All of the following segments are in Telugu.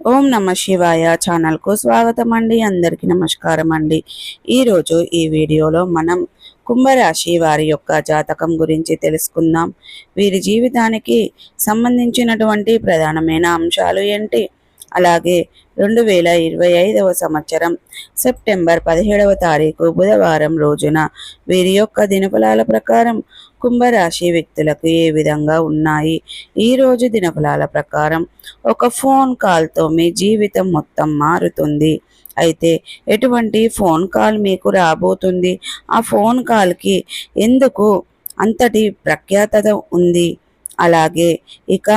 ఓం నమ శివాయ ఛానల్కు స్వాగతం అండి అందరికీ నమస్కారం అండి ఈరోజు ఈ వీడియోలో మనం కుంభరాశి వారి యొక్క జాతకం గురించి తెలుసుకుందాం. వీరి జీవితానికి సంబంధించినటువంటి ప్రధానమైన అంశాలు ఏంటి? అలాగే రెండు వేల ఇరవై ఐదవ సంవత్సరం సెప్టెంబర్ పదిహేడవ తారీఖు బుధవారం రోజున వీరి యొక్క దినఫలాల ప్రకారం కుంభరాశి వ్యక్తులకు ఏ విధంగా ఉన్నాయి? ఈ రోజు దినఫలాల ప్రకారం ఒక ఫోన్ కాల్తో మీ జీవితం మొత్తం మారుతుంది. అయితే ఎటువంటి ఫోన్ కాల్ మీకు రాబోతుంది? ఆ ఫోన్ కాల్కి ఎందుకు అంతటి ప్రఖ్యాతత ఉంది? అలాగే ఇక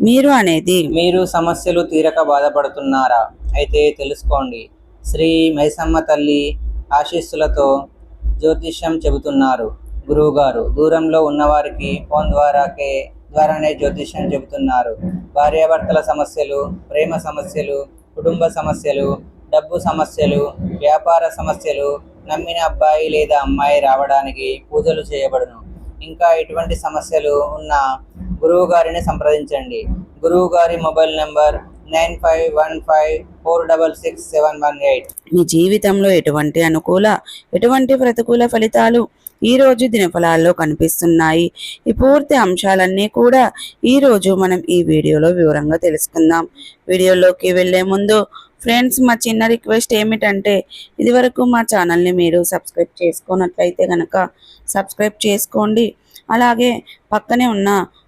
మీరు అనేది. మీరు సమస్యలు తీరక బాధపడుతున్నారా? అయితే తెలుసుకోండి. శ్రీ మైసమ్మ తల్లి ఆశీస్సులతో జ్యోతిష్యం చెబుతున్నారు. గురువుగారు దూరంలో ఉన్నవారికి ఫోన్ ద్వారాకే ద్వారానే జ్యోతిష్యం చెబుతున్నారు. భార్యాభర్తల సమస్యలు ప్రేమ సమస్యలు కుటుంబ సమస్యలు డబ్బు సమస్యలు వ్యాపార సమస్యలు నమ్మిన అబ్బాయి లేదా అమ్మాయి రావడానికి పూజలు చేయబడును. ఇంకా ఎటువంటి సమస్యలు ఉన్న గురువు గారిని సంప్రదించండి. గురువు గారి mobile number nine five one five four double six seven one eight. మీ జీవితంలో ఎటువంటి అనుకూల ఎటువంటి ప్రతికూల ఫలితాలు ఈ రోజు దినఫలాల్లో కనిపిస్తున్నాయి? ఈ పూర్తి అంశాలన్నీ కూడా ఈ రోజు మనం ఈ వీడియోలో వివరంగా తెలుసుకుందాం. వీడియోలోకి వెళ్ళే ముందు ఫ్రెండ్స్ మా చిన్న రిక్వెస్ట్ ఏమిటంటే ఇదివరకు మా ఛానల్ని మీరు సబ్స్క్రైబ్ చేసుకున్నట్లయితే కనుక సబ్స్క్రైబ్ చేసుకోండి. అలాగే పక్కనే ఉన్న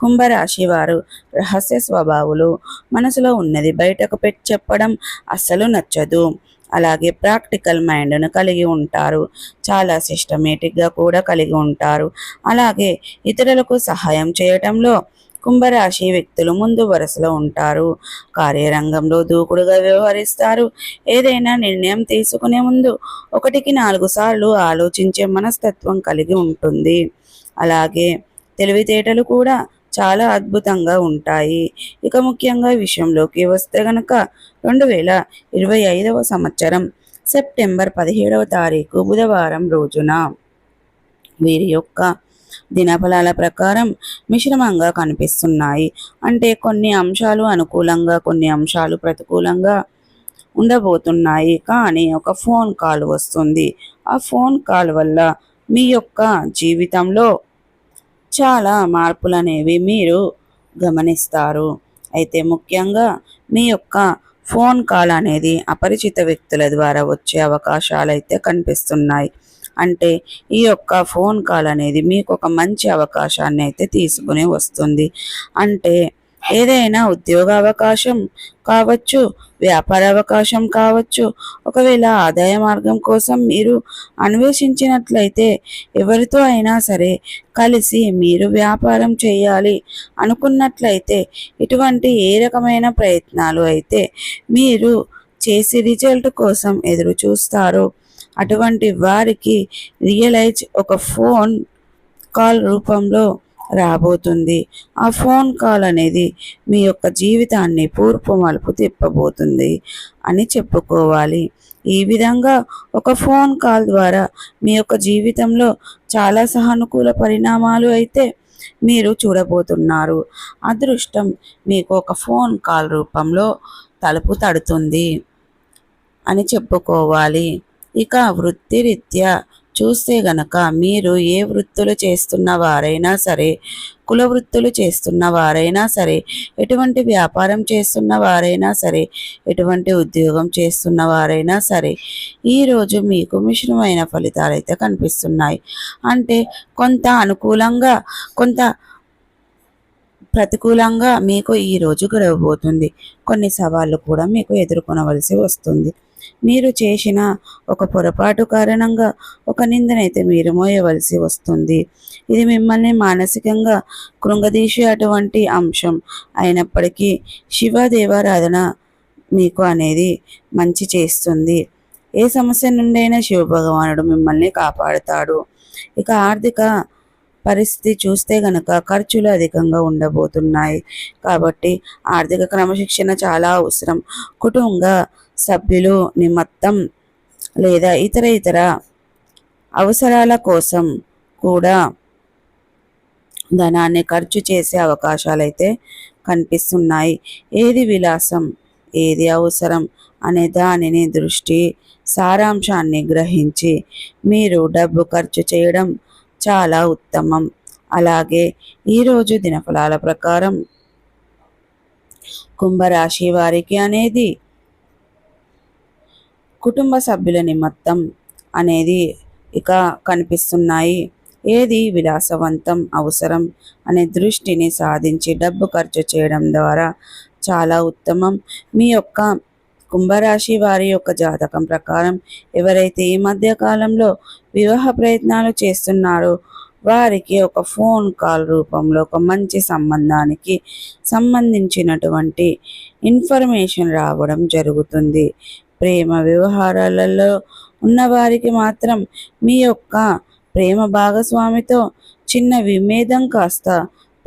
కుంభరాశి వారు రహస్య స్వభావులు మనసులో ఉన్నది బయటకు పెట్టి చెప్పడం అస్సలు నచ్చదు. అలాగే ప్రాక్టికల్ మైండ్ను కలిగి ఉంటారు. చాలా సిస్టమేటిక్గా కూడా కలిగి ఉంటారు. అలాగే ఇతరులకు సహాయం చేయటంలో కుంభరాశి వ్యక్తులు ముందు వరుసలో ఉంటారు. కార్యరంగంలో దూకుడుగా వ్యవహరిస్తారు. ఏదైనా నిర్ణయం తీసుకునే ముందు ఒకటికి నాలుగు సార్లు ఆలోచించే మనస్తత్వం కలిగి ఉంటుంది. అలాగే తెలివితేటలు కూడా చాలా అద్భుతంగా ఉంటాయి. ఇక ముఖ్యంగా విషయంలోకి వస్తే గనక రెండు వేల ఇరవై ఐదవ సంవత్సరం సెప్టెంబర్ పదిహేడవ తారీఖు బుధవారం రోజున వీరి యొక్క దినఫలాల ప్రకారం మిశ్రమంగా కనిపిస్తున్నాయి. అంటే కొన్ని అంశాలు అనుకూలంగా కొన్ని అంశాలు ప్రతికూలంగా ఉండబోతున్నాయి. కానీ ఒక ఫోన్ కాల్ వస్తుంది. ఆ ఫోన్ కాల్ వల్ల మీ యొక్క జీవితంలో చాలా మార్పులు అనేవి మీరు గమనిస్తారు. అయితే ముఖ్యంగా మీ యొక్క ఫోన్ కాల్ అనేది అపరిచిత వ్యక్తుల ద్వారా వచ్చే అవకాశాలు అయితే కనిపిస్తున్నాయి. అంటే ఈ యొక్క ఫోన్ కాల్ అనేది మీకు ఒక మంచి అవకాశాన్ని అయితే తీసుకుని వస్తుంది. అంటే ఏదైనా ఉద్యోగ అవకాశం కావచ్చు వ్యాపార అవకాశం కావచ్చు. ఒకవేళ ఆదాయ మార్గం కోసం మీరు అన్వేషించినట్లయితే ఎవరితో అయినా సరే కలిసి మీరు వ్యాపారం చేయాలి అనుకున్నట్లయితే ఇటువంటి ఏ రకమైన ప్రయత్నాలు అయితే మీరు చేసి రిజల్ట్ కోసం ఎదురు చూస్తారు. అటువంటి వారికి రియలైజ్ ఒక ఫోన్ కాల్ రూపంలో రాబోతుంది. ఆ ఫోన్ కాల్ అనేది మీ యొక్క జీవితాన్ని పూర్పు మలుపు తిప్పబోతుంది అని చెప్పుకోవాలి. ఈ విధంగా ఒక ఫోన్ కాల్ ద్వారా మీ యొక్క జీవితంలో చాలా సహానుకూల పరిణామాలు అయితే మీరు చూడబోతున్నారు. అదృష్టం మీకు ఒక ఫోన్ కాల్ రూపంలో తలుపు తడుతుంది అని చెప్పుకోవాలి. ఇక వృత్తిరీత్యా చూస్తే గనక మీరు ఏ వృత్తులు చేస్తున్న వారైనా సరే కుల వృత్తులు చేస్తున్న వారైనా సరే ఎటువంటి వ్యాపారం చేస్తున్న వారైనా సరే ఎటువంటి ఉద్యోగం చేస్తున్న వారైనా సరే ఈరోజు మీకు మిశ్రమైన ఫలితాలు అయితే కనిపిస్తున్నాయి. అంటే కొంత అనుకూలంగా కొంత ప్రతికూలంగా మీకు ఈ రోజు గడవబోతుంది. కొన్ని సవాళ్ళు కూడా మీకు ఎదుర్కొనవలసి వస్తుంది. మీరు చేసిన ఒక పొరపాటు కారణంగా ఒక నిందనైతే మీరు మోయవలసి వస్తుంది. ఇది మిమ్మల్ని మానసికంగా కృంగదీసే అటువంటి అంశం అయినప్పటికీ శివ దేవారాధన మీకు అనేది మంచి చేస్తుంది. ఏ సమస్య నుండైనా శివ భగవానుడు మిమ్మల్ని కాపాడుతాడు. ఇక ఆర్థిక పరిస్థితి చూస్తే గనక ఖర్చులు అధికంగా ఉండబోతున్నాయి. కాబట్టి ఆర్థిక క్రమశిక్షణ చాలా అవసరం. కుటుంబ సభ్యులు నిమిత్తం లేదా ఇతర ఇతర అవసరాల కోసం కూడా ధనాన్ని ఖర్చు చేసే అవకాశాలు అయితే కనిపిస్తున్నాయి. ఏది విలాసం ఏది అవసరం అనే దానిని దృష్టి సారాంశాన్ని గ్రహించి మీరు డబ్బు ఖర్చు చేయడం చాలా ఉత్తమం. అలాగే ఈరోజు దినఫలాల ప్రకారం కుంభరాశి వారికి అనేది కుటుంబ సభ్యుల నిమిత్తం అనేది ఇక కనిపిస్తున్నాయి. ఏది విలాసవంతం అవసరం అనే దృష్టిని సాధించి డబ్బు ఖర్చు చేయడం ద్వారా చాలా ఉత్తమం. మీ యొక్క కుంభరాశి వారి యొక్క జాతకం ప్రకారం ఎవరైతే ఈ మధ్య కాలంలో వివాహ ప్రయత్నాలు చేస్తున్నారో వారికి ఒక ఫోన్ కాల్ రూపంలో ఒక మంచి సంబంధానికి సంబంధించినటువంటి ఇన్ఫర్మేషన్ రావడం జరుగుతుంది. ప్రేమ వ్యవహారాలలో ఉన్నవారికి మాత్రం మీ యొక్క ప్రేమ భాగస్వామితో చిన్న విమేదం కాస్త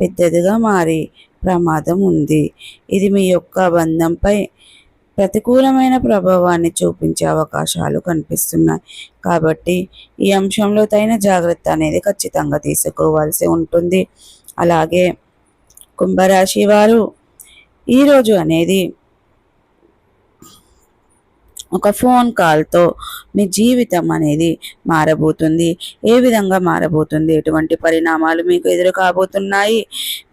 పెద్దదిగా మారి ప్రమాదం ఉంది. ఇది మీ యొక్క బంధంపై ప్రతికూలమైన ప్రభావాన్ని చూపించే అవకాశాలు కనిపిస్తున్నాయి. కాబట్టి ఈ అంశంలో తగిన జాగ్రత్త అనేది ఖచ్చితంగా తీసుకోవాల్సి ఉంటుంది. అలాగే కుంభరాశి వారు ఈరోజు అనేది ఒక ఫోన్ కాల్తో మీ జీవితం అనేది మారబోతుంది. ఏ విధంగా మారబోతుంది? ఎటువంటి పరిణామాలు మీకు ఎదురు కాబోతున్నాయి?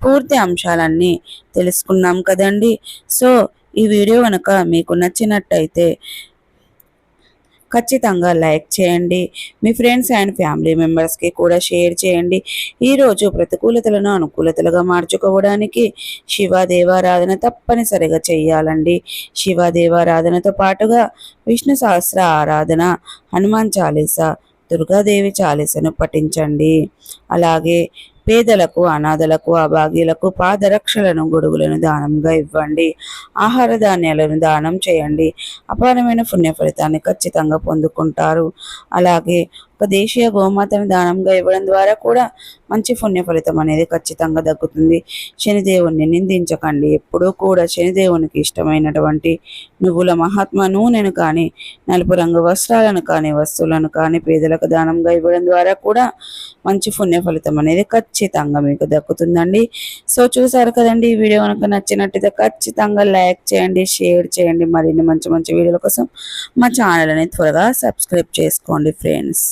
పూర్తి అంశాలన్నీ తెలుసుకున్నాం కదండి. సో ఈ వీడియో కనుక మీకు నచ్చినట్టయితే ఖచ్చితంగా లైక్ చేయండి. మీ ఫ్రెండ్స్ అండ్ ఫ్యామిలీ మెంబర్స్కి కూడా షేర్ చేయండి. ఈరోజు ప్రతికూలతలను అనుకూలతలుగా మార్చుకోవడానికి శివదేవారాధన తప్పనిసరిగా చేయాలండి. శివదేవారాధనతో పాటుగా విష్ణు సహస్ర ఆరాధన హనుమాన్ చాలీసా దుర్గాదేవి చాలీసను పఠించండి. అలాగే పేదలకు అనాథలకు అభాగ్యులకు పాదరక్షలను గొడుగులను దానంగా ఇవ్వండి. ఆహార ధాన్యాలను దానం చేయండి. అపారమైన పుణ్య ఫలితాన్ని ఖచ్చితంగా పొందుకుంటారు. అలాగే ఒక దేశీయ గోమాతను దానంగా ఇవ్వడం ద్వారా కూడా మంచి పుణ్య ఫలితం అనేది ఖచ్చితంగా దక్కుతుంది. శనిదేవుణ్ణి నిందించకండి. ఎప్పుడూ కూడా శనిదేవునికి ఇష్టమైనటువంటి నువ్వుల మహాత్మ నూనెను కానీ నలుపు రంగు వస్త్రాలను కానీ వస్తువులను కానీ పేదలకు దానంగా ఇవ్వడం ద్వారా కూడా మంచి పుణ్య ఫలితం అనేది ఖచ్చితంగా మీకు దక్కుతుందండి. సో చూసారు కదండి ఈ వీడియో కనుక నచ్చినట్టయితే ఖచ్చితంగా లైక్ చేయండి షేర్ చేయండి. మరిన్ని మంచి మంచి వీడియోల కోసం మా ఛానల్ అనేది త్వరగా సబ్స్క్రైబ్ చేసుకోండి ఫ్రెండ్స్.